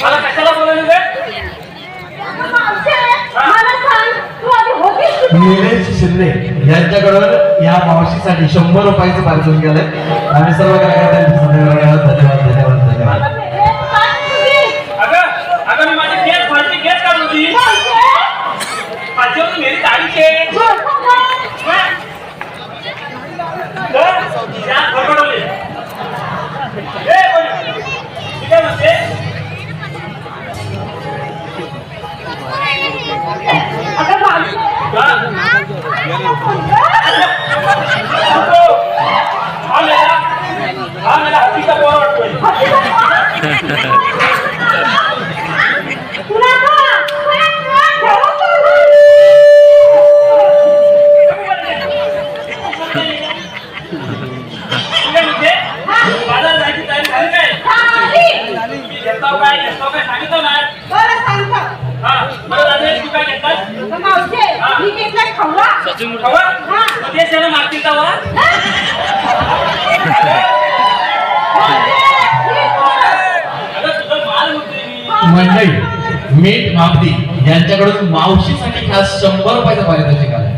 मला कशाला यांच्याकडून या मावशीसाठी शंभर रुपयाचं पार्सल केलंय आणि सर्व कार्यकर्त्यांचे धन्यवाद धन्यवाद धन्यवाद. धन्यवाद नाव काय घेतलं? काय सांगितलं हा मला दादा तू काय का मंडळी मीठ मापदी यांच्याकडून मावशीसाठी खास शंभर रुपयाचा पारितोषिक आला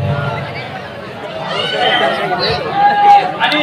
आणि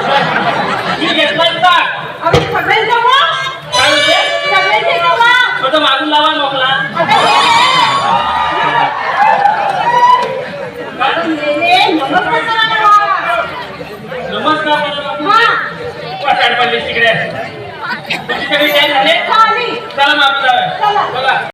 कमी काय झाले? चला माफ करा चला